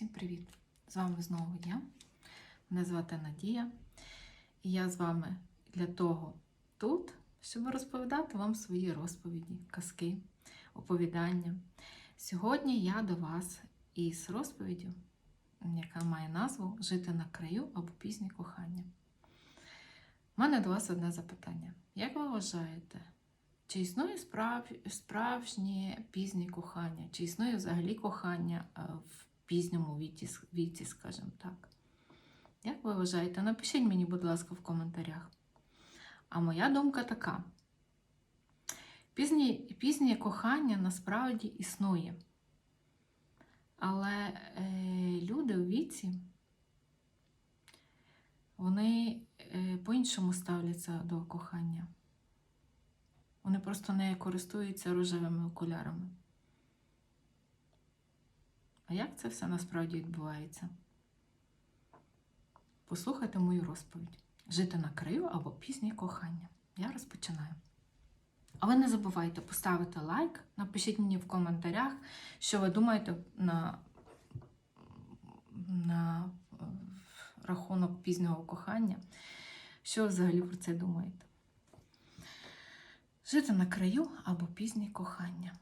Всім привіт! З вами знову я. Мене звати Надія. І я з вами для того тут, щоб розповідати вам свої розповіді, казки, оповідання. Сьогодні я до вас із розповіддю, яка має назву Жити на краю або пізнє кохання. У мене до вас одне запитання. Як ви вважаєте, чи існує справ... справжнє пізнє кохання? Чи існує взагалі кохання е, в пізньому віці, скажімо так? Як ви вважаєте? Напишіть мені, будь ласка, в коментарях. А моя думка така: пізнє, пізнє кохання насправді існує. Але е, люди у віці, вони е, по-іншому ставляться до кохання. Вони просто не користуються рожевими окулярами. А як це все насправді відбувається? Послухайте мою розповідь. Жити на краю або пізнє кохання. Я розпочинаю. А ви не забувайте поставити лайк, напишіть мені в коментарях, що ви думаєте на, на е, рахунок пізнього кохання. Що ви взагалі про це думаєте? Жити на краю або пізнє кохання.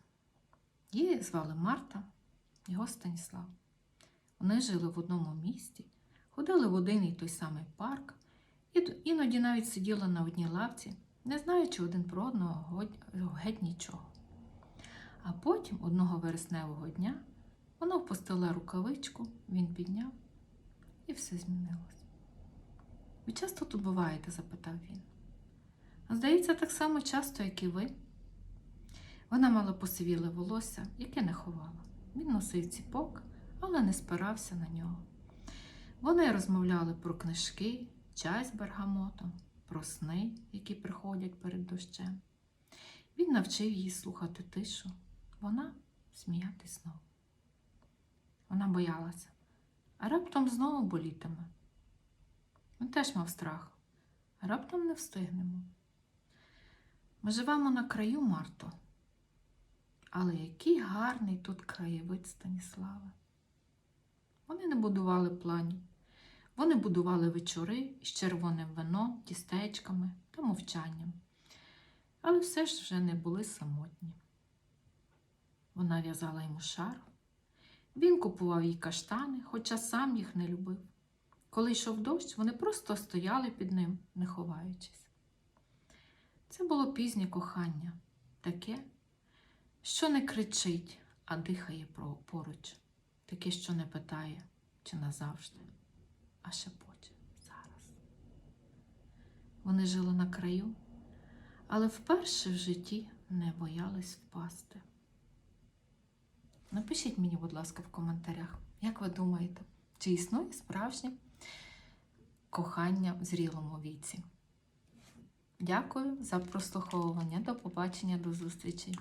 Її звали Марта, його Станіслав. Вони жили в одному місті, ходили в один і той самий парк, і іноді навіть сиділи на одній лавці, не знаючи один про одного геть нічого. А потім, одного вересневого дня, вона впустила рукавичку, він підняв, і все змінилось. Ви часто тут буваєте? запитав він. Здається, так само часто, як і ви. Вона мала посивіле волосся, яке не ховала. Він носив ціпок, але не спирався на нього. Вони розмовляли про книжки, чай з бергамотом, про сни, які приходять перед дощем. Він навчив її слухати тишу, вона сміятись знову. Вона боялася, а раптом знову болітиме. Він теж мав страх, а раптом не встигнемо. Ми живемо на краю, Марто. Але який гарний тут краєвид Станіслава. Вони не будували планів. Вони будували вечори з червоним вином, тістечками та мовчанням. Але все ж вже не були самотні. Вона в'язала йому шарф. Він купував їй каштани, хоча сам їх не любив. Коли йшов дощ, вони просто стояли під ним, не ховаючись. Це було пізнє кохання, таке, що не кричить, а дихає поруч, таке, що не питає, чи назавжди, а шепоче зараз. Вони жили на краю, але вперше в житті не боялись впасти. Напишіть мені, будь ласка, в коментарях, як ви думаєте, чи існує справжнє кохання в зрілому віці? Дякую за прослуховування. До побачення, до зустрічі!